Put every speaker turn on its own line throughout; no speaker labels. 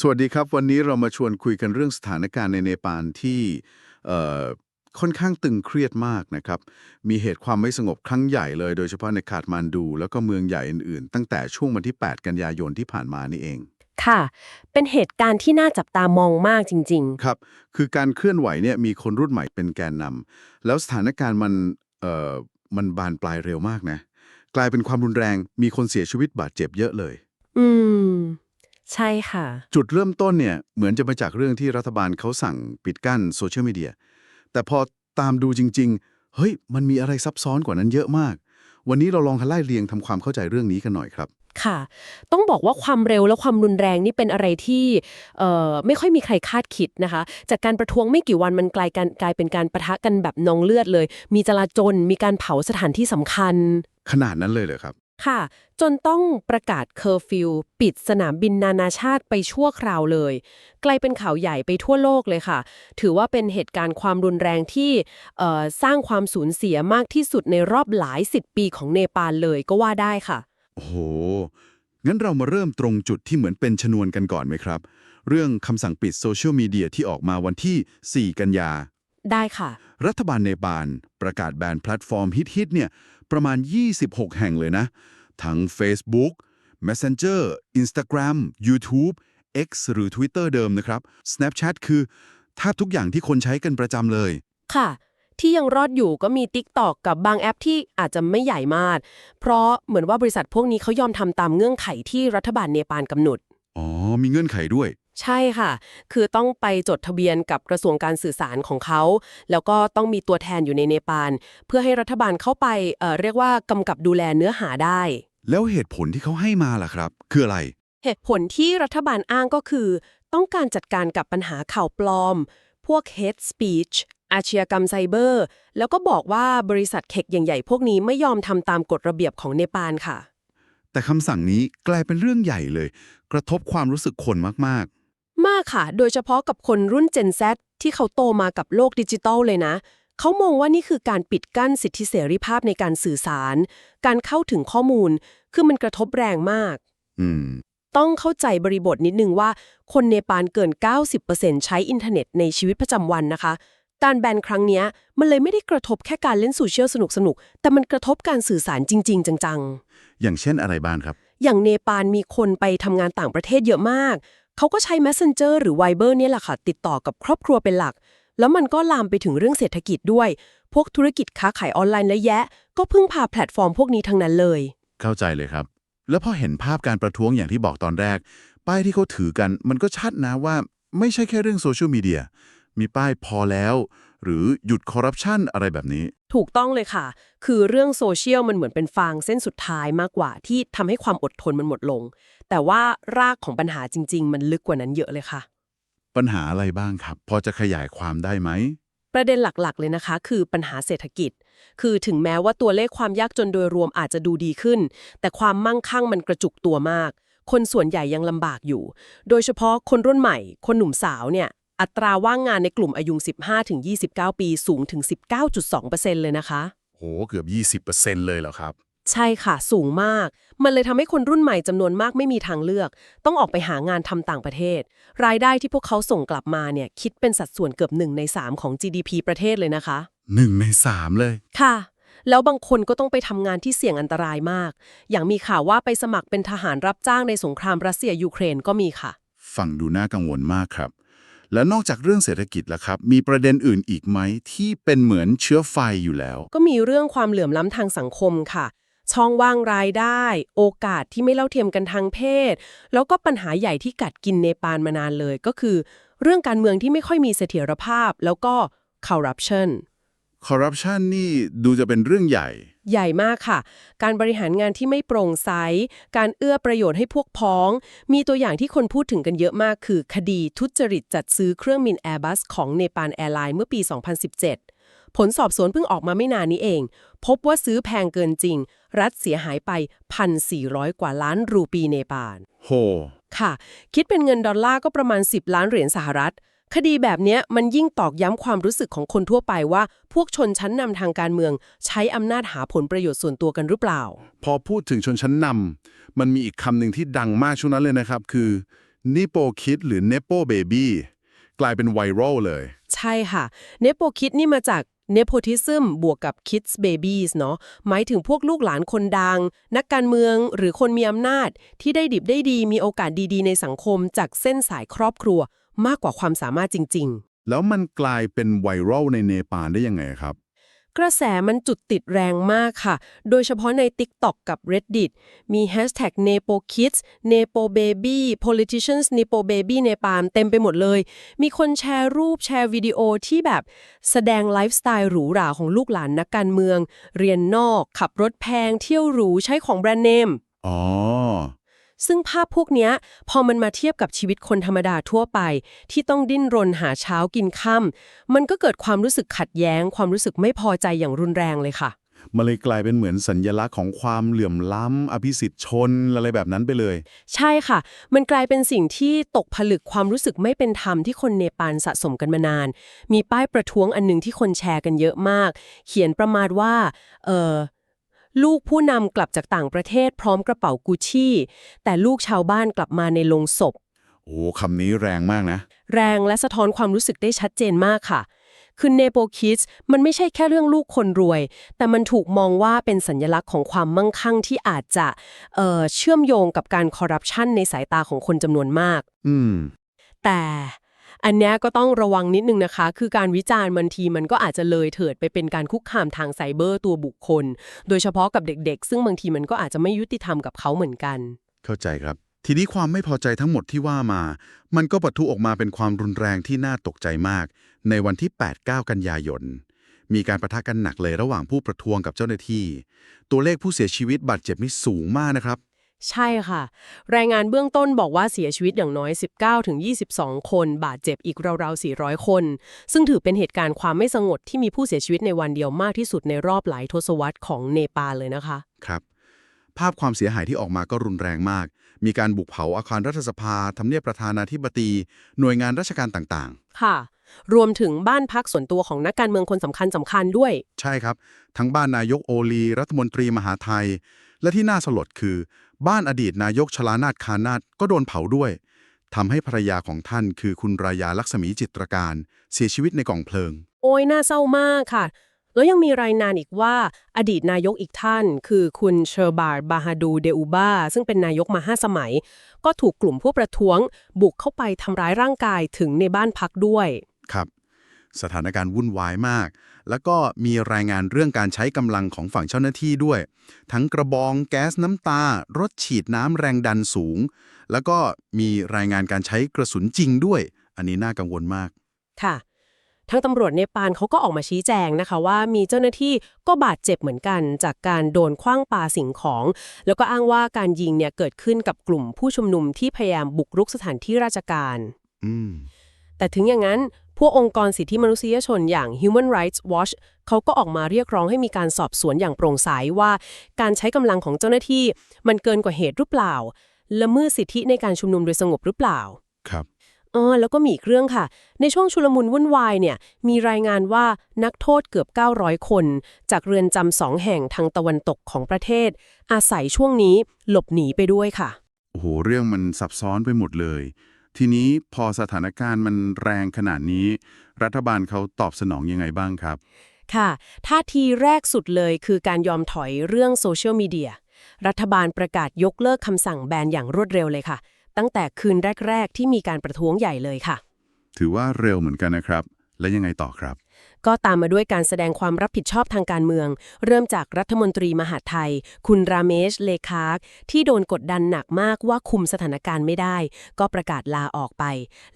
สวัสดีครับ วันนี้เรามาชวนคุยกันเรื่องสถานการณ์ในเนปาลที่เอ่อค่อนข้างตึงเครียดมากนะครับ มีเหตุความไม่สงบครั้งใหญ่เลย โดยเฉพาะในคาดมานดู แล้วก็เมืองใหญ่อื่นๆ ตั้งแต่ช่วงวันที่ 8 กันยายนที่ผ่านมานี่เอง
ค่ะ เป็นเหตุการณ์ที่น่าจับตามองมากจริง
ครับ คือการเคลื่อนไหวเนี่ยมีคนรุ่นใหม่เป็นแกนนำแล้วสถานการณ์มันเอ่อมันบานปลายเร็วมากนะ กลายเป็นความรุนแรง มีคนเสียชีวิตบาดเจ็บเยอะเลย
ๆอืม ใช่ค่ะ
จุดเริ่มต้นเนี่ยเหมือนจะมาจากเรื่องที่รัฐบาลเขาสั่งปิดกั้นโซเชียลมีเดีย แต่พอตามดูจริง ๆ เฮ้ย มันมีอะไรซับซ้อนกว่านั้นเยอะมาก วันนี้เราลองไล่เรียงทำความเข้าใจเรื่องนี้กันหน่อยครับ
ค่ะ ต้องบอกว่าความเร็วและความรุนแรงนี่เป็นอะไรที่เอ่อไม่ค่อยมีใครคาดคิดนะคะ จากการประท้วงไม่กี่วันมันกลายกันกลายเป็นการประทะกันแบบนองเลือดเลย มีจลาจลมีการเผาสถานที่สำคัญ
ขนาดนั้นเลยเหรอครับ
ค่ะ จนต้องประกาศเคอร์ฟิวปิดสนามบินนานาชาติไปชั่วคราวเลย กลายเป็นข่าวใหญ่ไปทั่วโลกเลยค่ะ ถือว่าเป็นเหตุการณ์ความรุนแรงที่เอ่อสร้างความสูญเสียมากที่สุดในรอบหลายสิบปีของเนปาลเลยก็ว่าได้ค่ะ
โอ้โห งั้นเรามาเริ่มตรงจุดที่เหมือนเป็นชนวนกันก่อนไหมครับ เรื่องคำสั่งปิดโซเชียลมีเดียที่ออกมาวันที่ 4 กันยา
ได้ค่ะ
รัฐบาลเนปาลประกาศแบนแพลตฟอร์มฮิตๆเนี่ย ประมาณ 26 แห่งเลยนะ ทั้ง Facebook Messenger Instagram YouTube X หรือ Twitter เดิมนะครับ Snapchat คือแทบทุกอย่างที่คนใช้กันประจำเลย
ค่ะ ที่ยังรอดอยู่ก็มี TikTok กับบางแอปที่อาจจะไม่ใหญ่มาก เพราะเหมือนว่าบริษัทพวกนี้เขายอมทำตามเงื่อนไขที่รัฐบาลเนปาลกำหนด
มีเงื่อนไขด้วย
ใช่ค่ะ คือต้องไปจดทะเบียนกับกระทรวงการสื่อสารของเขา แล้วก็ต้องมีตัวแทนอยู่ในเนปาลเพื่อให้รัฐบาลเข้าไปเอ่อเรียกว่ากำกับดูแลเนื้อหาได้
แล้วเหตุผลที่เขาให้มาล่ะครับ คืออะไร
เหตุผลที่รัฐบาลอ้างก็คือ ต้องการจัดการกับปัญหาข่าวปลอม พวก hate speech อาชญากรรมไซเบอร์ แล้วก็บอกว่าบริษัทเทคใหญ่ๆ พวกนี้ไม่ยอมทำตามกฎระเบียบของเนปาลค่ะ
แต่คำสั่งนี้กลายเป็นเรื่องใหญ่เลย กระทบความรู้สึกคนมาก
มากค่ะ โดยเฉพาะกับคนรุ่น Gen Z ที่เขาโตมากับโลกดิจิตอลเลยนะ เขามองว่านี่คือการปิดกั้นสิทธิเสรีภาพในการสื่อสาร การเข้าถึงข้อมูล คือมันกระทบแรงมาก
ๆอืม
ต้องเข้าใจบริบทนิดนึงว่าคนเนปาลเกิน 90%ใช้อินเทอร์เน็ตในชีวิตประจำวันนะคะ การแบนครั้งเนี้ยมันเลยไม่ได้กระทบแค่การเล่นโซเชียลสนุกๆ แต่มันกระทบการสื่อสารจริง ๆ จังๆ
อย่างเช่นอะไรบ้างครับ
อย่างเนปาลมีคนไปทำงานต่างประเทศเยอะมาก เขาก็ใช้ Messenger หรือ Viber เนี่ยแหละค่ะ ติดต่อกับครอบครัวเป็นหลัก แล้วมันก็ลามไปถึงเรื่องเศรษฐกิจด้วย พวกธุรกิจค้าขายออนไลน์และแยะ ก็พึ่งพาแพลตฟอร์มพวกนี้ทั้งนั้นเลย
เข้าใจเลยครับ แล้วพอเห็นภาพการประท้วงอย่างที่บอกตอนแรก ป้ายที่เขาถือกัน มันก็ชัดนะว่าไม่ใช่แค่เรื่องโซเชียลมีเดีย มีป้ายพอแล้ว หรือหยุดคอร์รัปชันอะไรแบบนี้
ถูกต้องเลยค่ะ คือเรื่องโซเชียลมันเหมือนเป็นฟางเส้นสุดท้ายมากกว่าที่ทำให้ความอดทนมันหมดลง แต่ว่ารากของปัญหาจริง ๆ มันลึกกว่านั้นเยอะเลยค่ะ
ปัญหาอะไรบ้างครับ พอจะขยายความได้ไหม
ประเด็นหลักๆ เลยนะคะ คือปัญหาเศรษฐกิจ คือถึงแม้ว่าตัวเลขความยากจนโดยรวมอาจจะดูดีขึ้น แต่ความมั่งคั่งมันกระจุกตัวมาก คนส่วนใหญ่ยังลำบากอยู่ โดยเฉพาะคนรุ่นใหม่ คนหนุ่มสาวเนี่ย อัตราว่างงานในกลุ่มอายุ 15-29 ปีสูงถึง 19.2%เลยนะคะ
โห เกือบ 20%เลยเหรอครับ
ใช่ค่ะ สูงมาก มันเลยทำให้คนรุ่นใหม่จำนวนมากไม่มีทางเลือก ต้องออกไปหางานทำต่างประเทศ รายได้ที่พวกเขาส่งกลับมาเนี่ยคิดเป็นสัดส่วนเกือบหนึ่งในสามของ GDP ประเทศเลยนะคะ
หนึ่งในสามเลย
ค่ะแล้วบางคนก็ต้องไปทำงานที่เสี่ยงอันตรายมาก อย่างมีข่าวว่าไปสมัครเป็นทหารรับจ้างในสงครามรัสเซียยูเครนก็มีค่ะ
ฟังดูน่ากังวลมากครับ และนอกจากเรื่องเศรษฐกิจล่ะครับ มีประเด็นอื่นอีกไหมที่เป็นเหมือนเชื้อไฟอยู่แล้ว
ก็มีเรื่องความเหลื่อมล้ำทางสังคมค่ะ ช่องว่างรายได้ โอกาสที่ไม่เล่าเทียมกันทางเพศ แล้วก็ปัญหาใหญ่ที่กัดกินเนปาลมานานเลยก็คือ เรื่องการเมืองที่ไม่ค่อยมีเสถียรภาพ แล้วก็ corruption
คอร์รัปชันนี่ดูจะเป็นเรื่องใหญ่
ใหญ่มากค่ะ การบริหารงานที่ไม่โปร่งใส การเอื้อประโยชน์ให้พวกพ้อง มีตัวอย่างที่คนพูดถึงกันเยอะมากคือ คดีทุจริตจัดซื้อเครื่องบิน Airbus ของเนปาลแอร์ไลน์เมื่อปี 2017 ผลสอบสวนเพิ่งออกมาไม่นานนี้เอง พบว่าซื้อแพงเกินจริง รัฐเสียหายไป 1,400 กว่าล้านรูปีเนปาล
โห
ค่ะ คิดเป็นเงินดอลลาร์ก็ประมาณ 10 ล้านเหรียญสหรัฐ คดีแบบเนี้ยมันยิ่งตอกย้ำความรู้สึกของคนทั่วไปว่า พวกชนชั้นนำทางการเมือง ใช้อำนาจหาผลประโยชน์ส่วนตัวกันหรือเปล่า
พอพูดถึงชนชั้นนำมันมีอีกคำหนึ่งที่ดังมากช่วงนั้นเลยนะครับ คือนิโปคิดหรือ Nepo Baby กลายเป็นไวรัลเลย
ใช่ค่ะเนโปคิดนี่มาจาก nepotism บวกกับ kids babies เนาะหมายถึงพวกลูกหลานคนดัง นักการเมืองหรือคนมีอำนาจ ที่ได้ดิบได้ดีมีโอกาสดีๆ ในสังคมจากเส้นสายครอบครัว มากกว่าความสามารถจริงๆ
แล้วมันกลายเป็นไวรัลในเนปาลได้ยังไงครับ
กระแสมันจุดติดแรงมากค่ะ โดยเฉพาะใน TikTok กับ Reddit มี hashtag Nepo Kids Nepo Baby Politicians Nepo Baby เนปาลเต็มไปหมดเลย มีคนแชร์รูปแชร์วิดีโอที่แบบแสดงไลฟ์สไตล์หรูหราของลูกหลานนักการเมือง เรียนนอก ขับรถแพง เที่ยวหรูใช้ของแบรนด์เนม
อ๋อ
ซึ่งภาพพวกนี้พอมันมาเทียบกับชีวิตคนธรรมดาทั่วไป ที่ต้องดิ้นรนหาเช้ากินค่ำมันก็เกิดความรู้สึกขัดแย้ง ความรู้สึกไม่พอใจอย่างรุนแรงเลยค่ะ
มันเลยกลายเป็นเหมือนสัญญลักษณ์ของความเหลื่อมล้ำ อภิสิทธิ์ชน อะไรแบบนั้นไปเลย
ใช่ค่ะ มันกลายเป็นสิ่งที่ตกผลึกความรู้สึกไม่เป็นธรรมที่คนเนปาลสะสมกันมานาน มีป้ายประท้วงอันหนึ่งที่คนแชร์กันเยอะมาก เขียนประมาณว่า เออ ลูกผู้นำกลับจากต่างประเทศพร้อมกระเป๋ากุชชี่ แต่ลูกชาวบ้านกลับมาในโรงศพ
โอ้คำนี้แรงมากนะ
แรงและสะท้อนความรู้สึกได้ชัดเจนมากค่ะ คือเนโปคิดมันไม่ใช่แค่เรื่องลูกคนรวย แต่มันถูกมองว่าเป็นสัญลักษณ์ของความมั่งคั่งที่อาจจะเอ่อเชื่อมโยงกับการคอร์รัปชันในสายตาของคนจำนวนมาก
อืม
แต่ อันนี้ก็ต้องระวังนิดนึงนะคะ คือการวิจารณ์บางทีมันก็อาจจะเลยเถิดไปเป็นการคุกคามทางไซเบอร์ตัวบุคคล โดยเฉพาะกับเด็กๆ ซึ่งบางทีมันก็อาจจะไม่ยุติธรรมกับเขาเหมือนกัน
เข้าใจครับ ทีนี้ความไม่พอใจทั้งหมดที่ว่ามา มันก็ปะทุออกมาเป็นความรุนแรงที่น่าตกใจมาก ในวันที่ 8-9 กันยายนมีการประทะกันหนักเลยระหว่างผู้ประท้วงกับเจ้าหน้าที่ ตัวเลขผู้เสียชีวิตบาดเจ็บนี่สูงมากนะครับ
ใช่ค่ะ รายงานเบื้องต้นบอกว่าเสียชีวิตอย่างน้อย 19ถึง22 คน บาดเจ็บอีกราวๆ 400 คน ซึ่งถือเป็นเหตุการณ์ความไม่สงบที่มีผู้เสียชีวิตในวันเดียวมากที่สุดในรอบหลายทศวรรษของเนปาลเลยนะคะ
ครับ ภาพความเสียหายที่ออกมาก็รุนแรงมาก มีการบุกเผาอาคารรัฐสภาทำเนียบประธานาธิบดี หน่วยงานราชการต่าง
ค่ะ รวมถึงบ้านพักส่วนตัวของนักการเมืองคนสำคัญสำคัญด้วย
ๆใช่ครับ ทั้งบ้านนายกโอลี รัฐมนตรีมหาไทย และที่น่าสลดคือ บ้านอดีตนายกชลานาถคานาถก็โดนเผาด้วยทำให้ภรรยาของท่านคือคุณรายาลักษมีจิตรการ เสียชีวิตในกองเพลิง
โอ้ยน่าเศร้ามากค่ะ แล้วยังมีรายงานอีกว่า อดีตนายกอีกท่าน คือคุณเชอร์บาร์บาฮาดูเดอูบาซึ่งเป็นนายกมาห้าสมัย ก็ถูกกลุ่มผู้ประท้วง บุกเข้าไปทำร้ายร่างกายถึงในบ้านพักด้วย
ครับ สถานการณ์วุ่นวายมาก แล้วก็มีรายงานเรื่องการใช้กำลังของฝั่งเจ้าหน้าที่ด้วย ทั้งกระบองแก๊สน้ำตา รถฉีดน้ำแรงดันสูง แล้วก็มีรายงานการใช้กระสุนจริงด้วย อันนี้น่ากังวลมาก
ค่ะ ทางตำรวจเนปาลเขาก็ออกมาชี้แจงนะคะว่ามีเจ้าหน้าที่ก็บาดเจ็บเหมือนกัน จากการโดนคว้างปาสิ่งของ แล้วก็อ้างว่าการยิงเนี่ยเกิดขึ้นกับกลุ่มผู้ชุมนุมที่พยายามบุกรุกสถานที่ราชการ
อืม
แต่ถึงอย่างนั้น พวกองค์กรสิทธิมนุษยชนอย่าง Human Rights Watch เขาก็ออกมาเรียกร้องให้มีการสอบสวนอย่างโปร่งใสว่า การใช้กำลังของเจ้าหน้าที่ มันเกินกว่าเหตุหรือเปล่าละเมิดสิทธิในการชุมนุมโดยสงบหรือเปล่า
ครับ
อ๋อแล้วก็มีอีกเรื่องค่ะ ในช่วงชุลมุนวุ่นวายเนี่ย มีรายงานว่านักโทษเกือบ 900 คน จากเรือนจำสองแห่งทางตะวันตกของประเทศ อาศัยช่วงนี้หลบหนีไปด้วยค่ะ
โอ้โห เรื่องมันซับซ้อนไปหมดเลย ทีนี้พอสถานการณ์มันแรงขนาดนี้ รัฐบาลเขาตอบสนองยังไงบ้างครับ
ค่ะท่าทีแรกสุดเลยคือการยอมถอยเรื่องโซเชียลมีเดียรัฐบาลประกาศยกเลิกคำสั่งแบนอย่างรวดเร็วเลยค่ะ ตั้งแต่คืนแรก ๆ ที่มีการประท้วงใหญ่เลยค่ะ
ถือว่าเร็วเหมือนกันนะครับ และยังไงต่อครับ
ก็ตามมาด้วยการแสดงความรับผิดชอบทางการเมือง เริ่มจากรัฐมนตรีมหาไทย คุณราเมชเลคากที่โดนกดดันหนักมากว่าคุมสถานการณ์ไม่ได้ ก็ประกาศลาออกไป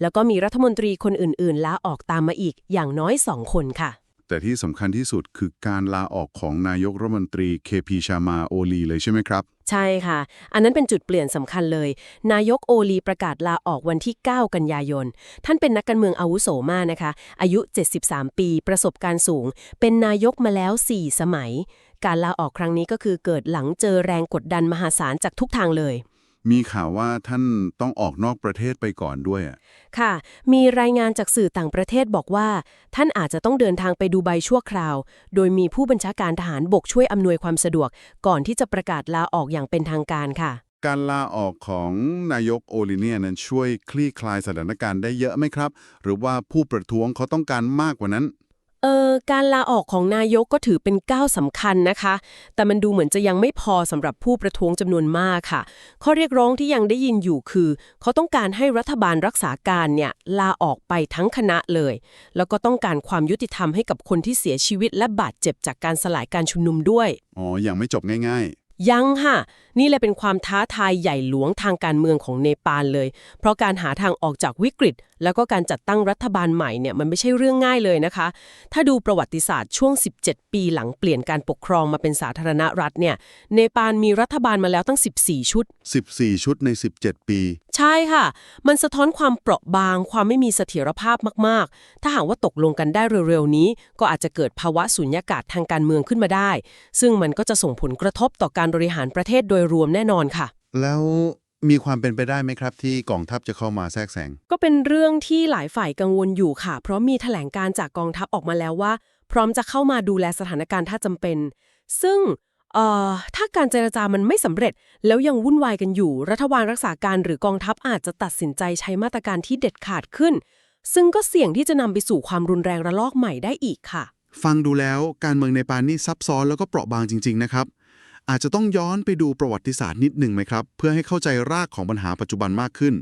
แล้วก็มีรัฐมนตรีคนอื่นๆ ลาออกตามมาอีกอย่างน้อยสองคนค่ะ
แต่ที่สำคัญที่สุดคือการลาออกของนายกรัฐมนตรีเคพีชามาโอลีเลยใช่ไหมครับ
ใช่ค่ะ อันนั้นเป็นจุดเปลี่ยนสำคัญเลย นายกโอลีประกาศลาออกวันที่ 9 กันยายน ท่านเป็นนักการเมืองอาวุโสมากนะคะ อายุ 73 ปี ประสบการณ์สูง เป็นนายกมาแล้ว 4 สมัย การลาออกครั้งนี้ก็คือเกิดหลังเจอแรงกดดันมหาศาลจากทุกทางเลย
มีข่าวว่าท่านต้องออกนอกประเทศไปก่อนด้วยอะ
ค่ะ มีรายงานจากสื่อต่างประเทศบอกว่า ท่านอาจจะต้องเดินทางไปดูใบชั่วคราว โดยมีผู้บัญชาการทหารบกช่วยอำนวยความสะดวก ก่อนที่จะประกาศลาออกอย่างเป็นทางการค่ะ
การลาออกของนายกโอลิเนียนั้นช่วยคลี่คลายสถานการณ์ได้เยอะไหมครับ หรือว่าผู้ประท้วงเขาต้องการมากกว่านั้น
เออการลาออกของนายกก็ถือเป็นก้าวสำคัญนะคะ แต่มันดูเหมือนจะยังไม่พอสำหรับผู้ประท้วงจำนวนมากค่ะ ข้อเรียกร้องที่ยังได้ยินอยู่คือ เขาต้องการให้รัฐบาลรักษาการเนี่ยลาออกไปทั้งคณะเลย แล้วก็ต้องการความยุติธรรมให้กับคนที่เสียชีวิตและบาดเจ็บจากการสลายการชุมนุมด้วย
อ๋อยังไม่จบง่าย
ยังค่ะ นี่เลยเป็นความท้าทายใหญ่หลวงทางการเมืองของเนปาลเลย เพราะการหาทางออกจากวิกฤต แล้วก็การจัดตั้งรัฐบาลใหม่เนี่ยมันไม่ใช่เรื่องง่ายเลยนะคะ ถ้าดูประวัติศาสตร์ช่วง 17 ปีหลังเปลี่ยนการปกครองมาเป็นสาธารณรัฐเนี่ยเนปาลมีรัฐบาลมาแล้วตั้ง 14 ชุด
14 ชุดใน 17 ปี
ใช่ค่ะ มันสะท้อนความเปราะบาง ความไม่มีเสถียรภาพมาก ๆ ถ้าหากว่าตกลงกันได้เร็ว ๆ นี้ ก็อาจจะเกิดภาวะสุญญากาศทางการเมืองขึ้นมาได้ ซึ่งมันก็จะส่งผลกระทบต่อการบริหารประเทศโดยรวมแน่นอนค่ะ
แล้วมีความเป็นไปได้ไหมครับ ที่กองทัพจะเข้ามาแทรกแซง
ก็เป็นเรื่องที่หลายฝ่ายกังวลอยู่ค่ะ เพราะมีแถลงการจากกองทัพออกมาแล้วว่า พร้อมจะเข้ามาดูแลสถานการณ์ถ้าจำเป็น ซึ่ง เอ่อถ้าการเจรจามันไม่สำเร็จ แล้วยังวุ่นวายกันอยู่ รัฐบาลรักษาการหรือกองทัพอาจจะตัดสินใจใช้มาตรการที่เด็ดขาดขึ้น ซึ่งก็เสี่ยงที่จะนำไปสู่ความรุนแรงระลอกใหม่ได้อีกค่ะ
ฟังดูแล้วการเมืองในปานนี่ซับซ้อนแล้วก็เปราะบางจริง ๆ นะครับ อาจจะต้องย้อนไปดูประวัติศาสตร์นิดหนึ่งไหมครับ เพื่อให้เข้าใจรากของปัญหาปัจจุบันมากขึ้น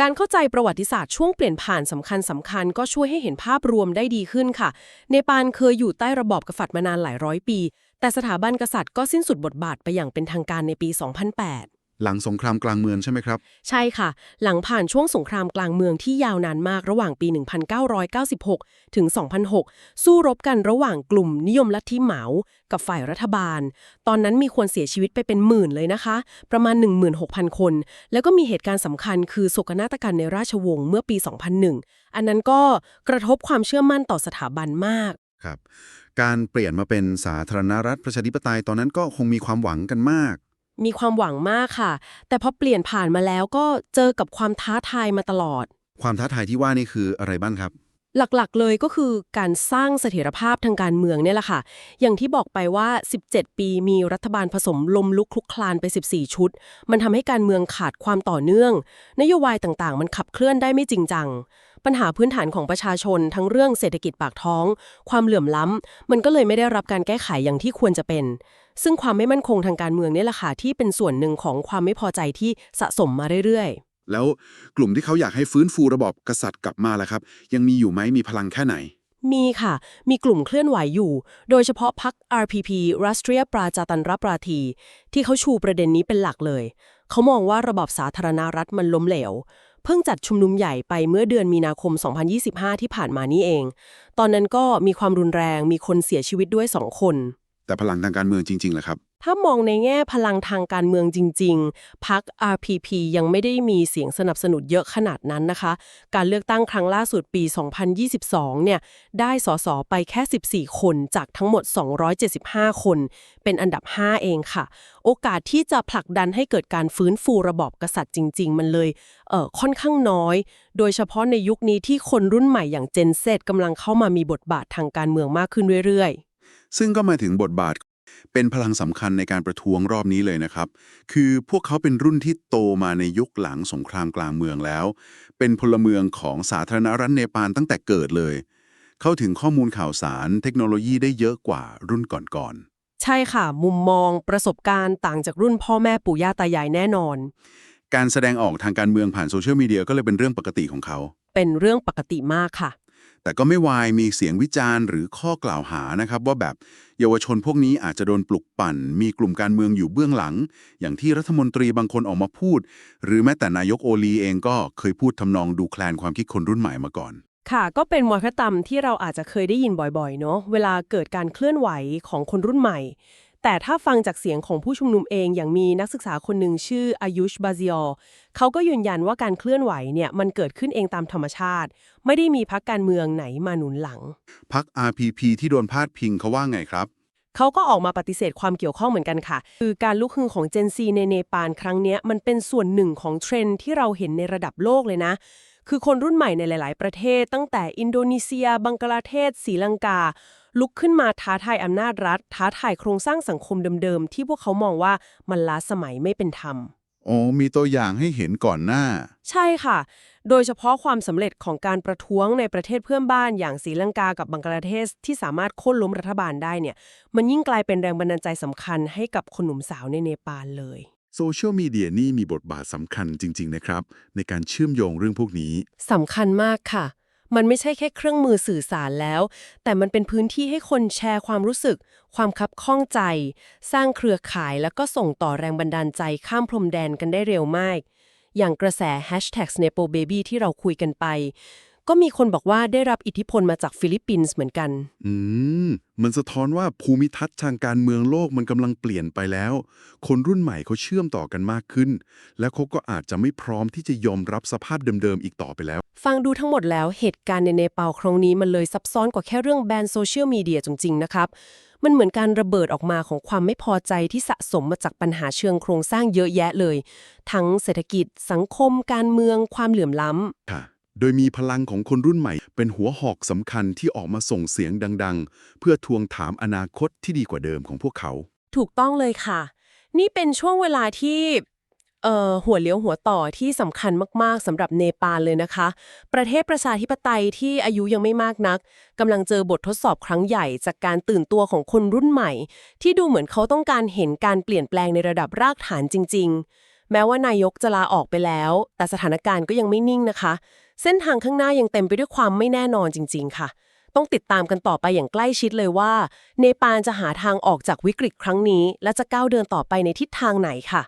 การเข้าใจประวัติศาสตร์ช่วงเปลี่ยนผ่านสำคัญสำคัญๆก็ช่วยให้เห็นภาพรวมได้ดีขึ้นค่ะ เนปาลเคยอยู่ใต้ระบอบกษัตริย์มานานหลายร้อยปี แต่สถาบันกษัตริย์ก็สิ้นสุดบทบาทไปอย่างเป็นทางการในปี 2008
หลังสงครามกลางเมืองใช่ไหมครับ
ใช่ค่ะ หลังผ่านช่วงสงครามกลางเมืองที่ยาวนานมากระหว่างปี 1996 ถึง 2006 สู้รบกันระหว่างกลุ่มนิยมลัทธิเหมา กับฝ่ายรัฐบาล ตอนนั้นมีคนเสียชีวิตไปเป็นหมื่นเลยนะคะ ประมาณ 16,000 คน แล้วก็มีเหตุการณ์สำคัญคือโศกนาฏกรรมในราชวงศ์เมื่อปี 2001 อันนั้นก็กระทบความเชื่อมั่นต่อสถาบันมาก
ครับ การเปลี่ยนมาเป็นสาธารณรัฐประชาธิปไตยตอนนั้นก็คงมีความหวังกันมาก
มีความหวังมากค่ะ แต่พอเปลี่ยนผ่านมาแล้วก็เจอกับความท้าทายมาตลอด
ความท้าทายที่ว่านี่คืออะไรบ้างครับ
หลักๆ เลยก็คือการสร้างเสถียรภาพทางการเมืองเนี่ยแหละค่ะ อย่างที่บอกไปว่า 17 ปีมีรัฐบาลผสมลมลุกคลุกคลานไป 14 ชุด มันทำให้การเมืองขาดความต่อเนื่อง นโยบายต่างๆ มันขับเคลื่อนได้ไม่จริงจัง ปัญหาพื้นฐานของประชาชนทั้งเรื่องเศรษฐกิจปากท้อง ความเหลื่อมล้ำมันก็เลยไม่ได้รับการแก้ไขอย่างที่ควรจะเป็น ซึ่งความไม่มั่นคงทางการเมืองเนี่ยแหละค่ะที่เป็นส่วนหนึ่งของความไม่พอใจที่สะสมมาเรื่อยๆ
แล้วกลุ่มที่เขาอยากให้ฟื้นฟูระบอบกษัตริย์กลับมาล่ะครับ ยังมีอยู่ไหมมีพลังแค่ไหน
มีค่ะ มีกลุ่มเคลื่อนไหวอยู่ โดยเฉพาะพรรค RPP รัสเตรียปราจาตันรปราที ที่เขาชูประเด็นนี้เป็นหลักเลย เขามองว่าระบอบสาธารณรัฐมันล้มเหลว เพิ่งจัดชุมนุมใหญ่ไปเมื่อเดือนมีนาคม 2025 ที่ผ่านมานี่เอง ตอนนั้นก็มีความรุนแรงมีคนเสียชีวิตด้วยสองคน
แต่พลังทางการเมืองจริงๆหรอครับ
ถ้ามองในแง่พลังทางการเมืองจริง ๆ พรรค RPP ยังไม่ได้มีเสียงสนับสนุนเยอะขนาดนั้นนะคะ การเลือกตั้งครั้งล่าสุดปี 2022 เนี่ย ได้สสไปแค่ 14 คนจากทั้งหมด 275 คน เป็นอันดับ 5 เองค่ะ โอกาสที่จะผลักดันให้เกิดการฟื้นฟูระบอบกษัตริย์จริง ๆ มันเลยเอ่อค่อนข้างน้อย โดยเฉพาะในยุคนี้ที่คนรุ่นใหม่อย่างเจนเซตกำลังเข้ามามีบทบาททางการเมืองมากขึ้นเรื่อยๆ
ซึ่งก็มาถึงบทบาท เป็นพลังสำคัญในการประท้วงรอบนี้เลยนะครับ คือพวกเขาเป็นรุ่นที่โตมาในยุคหลังสงครามกลางเมืองแล้ว เป็นพลเมืองของสาธารณรัฐเนปาลตั้งแต่เกิดเลย เข้าถึงข้อมูลข่าวสารเทคโนโลยีได้เยอะกว่ารุ่นก่อน
ใช่ค่ะ มุมมองประสบการณ์ต่างจากรุ่นพ่อแม่ปู่ย่าตายายแน่นอน
ๆการแสดงออกทางการเมืองผ่านโซเชียลมีเดียก็เลยเป็นเรื่องปกติของเขา
เป็นเรื่องปกติมากค่ะ
แต่ก็ไม่วายมีเสียงวิจารณ์หรือข้อกล่าวหานะครับว่าแบบเยาวชนพวกนี้อาจจะโดนปลุกปั่น มีกลุ่มการเมืองอยู่เบื้องหลัง อย่างที่รัฐมนตรีบางคนออกมาพูด หรือแม้แต่นายกโอลีเองก็เคยพูดทำนองดูแคลนความคิดคนรุ่นใหม่มาก่อน
ค่ะก็เป็นวัฒนธรรมที่เราอาจจะเคยได้ยินบ่อยๆ เนาะเวลาเกิดการเคลื่อนไหวของคนรุ่นใหม่ แต่ถ้าฟังจากเสียงของผู้ชุมนุมเองอย่างมีนักศึกษาคนหนึ่งชื่ออายุชบาซิออเขาก็ยืนยันว่าการเคลื่อนไหวเนี่ยมันเกิดขึ้นเองตามธรรมชาติ ไม่ได้มีพรรคการเมืองไหนมาหนุนหลัง
พัก RPP ที่โดนพาดพิงเขาว่าไงครับ
เขาก็ออกมาปฏิเสธความเกี่ยวข้องเหมือนกันค่ะ คือการลุกฮือของเจนซีในเนปาลครั้งเนี้ยมันเป็นส่วนหนึ่งของเทรนด์ที่เราเห็นในระดับโลกเลยนะ คือคนรุ่นใหม่ในหลาย ๆ ประเทศ ตั้งแต่อินโดนีเซีย บังกลาเทศศรีลังกา ลุกขึ้นมาท้าทายอำนาจรัฐ ท้าทายโครงสร้างสังคมเดิม ๆ ที่พวกเขามองว่ามันล้าสมัยไม่เป็นธรรม
อ๋อมีตัวอย่างให้เห็นก่อนหน้า
ใช่ค่ะ โดยเฉพาะความสำเร็จของการประท้วงในประเทศเพื่อนบ้านอย่างศรีลังกากับบังกลาเทศที่สามารถโค่นล้มรัฐบาลได้เนี่ย มันยิ่งกลายเป็นแรงบันดาลใจสำคัญให้กับคนหนุ่มสาวในเนปาลเลย
โซเชียลมีเดียนี่มีบทบาทสำคัญจริง ๆ นะครับ ในการเชื่อมโยงเรื่องพวกนี้
สำคัญมากค่ะ มันไม่ใช่แค่เครื่องมือสื่อสารแล้ว แต่มันเป็นพื้นที่ให้คนแชร์ความรู้สึก ความคับข้องใจ สร้างเครือข่ายแล้วก็ส่งต่อแรงบันดาลใจข้ามพรมแดนกันได้เร็วมาก อย่างกระแส hashtag Snapo Baby ที่เราคุยกันไป ก็มีคนบอกว่าได้รับอิทธิพลมาจากฟิลิปปินส์เหมือนกัน
อืม มันสะท้อนว่าภูมิทัศน์ทางการเมืองโลกมันกำลังเปลี่ยนไปแล้ว คนรุ่นใหม่เขาเชื่อมต่อกันมากขึ้น และเขาก็อาจจะไม่พร้อมที่จะยอมรับสภาพเดิมๆอีกต่อไปแล้ว
ฟังดูทั้งหมดแล้วเหตุการณ์ในเนปาลครั้งนี้มันเลยซับซ้อนกว่าแค่เรื่องแบนโซเชียลมีเดียจริงๆนะครับ มันเหมือนการระเบิดออกมาของความไม่พอใจที่สะสมมาจากปัญหาเชิงโครงสร้างเยอะแยะเลย ทั้งเศรษฐกิจ สังคม การเมือง ความเหลื่อมล้ำ
ค่ะ โดยมีพลังของคนรุ่นใหม่ เป็นหัวหอกสำคัญที่ออกมาส่งเสียงดัง ๆ เพื่อทวงถามอนาคตที่ดีกว่าเดิมของพวกเขา
ถูกต้องเลยค่ะ นี่เป็นช่วงเวลาที่เอ่อหัวเลี้ยวหัวต่อที่สำคัญมาก ๆสำหรับเนปาลเลยนะคะ ประเทศประชาธิปไตยที่อายุยังไม่มากนักกำลังเจอบททดสอบครั้งใหญ่จากการตื่นตัวของคนรุ่นใหม่ ที่ดูเหมือนเขาต้องการเห็นการเปลี่ยนแปลงในระดับรากฐานจริง ๆ แม้ว่านายกจะลาออกไปแล้ว แต่สถานการณ์ก็ยังไม่นิ่งนะคะ เส้นทางข้างหน้ายังเต็มไปด้วยความไม่แน่นอนจริง ๆ ค่ะ ต้องติดตามกันต่อไปอย่างใกล้ชิดเลยว่า เนปาลจะหาทางออกจากวิกฤตครั้งนี้ และจะก้าวเดินต่อไปในทิศทางไหนค่ะ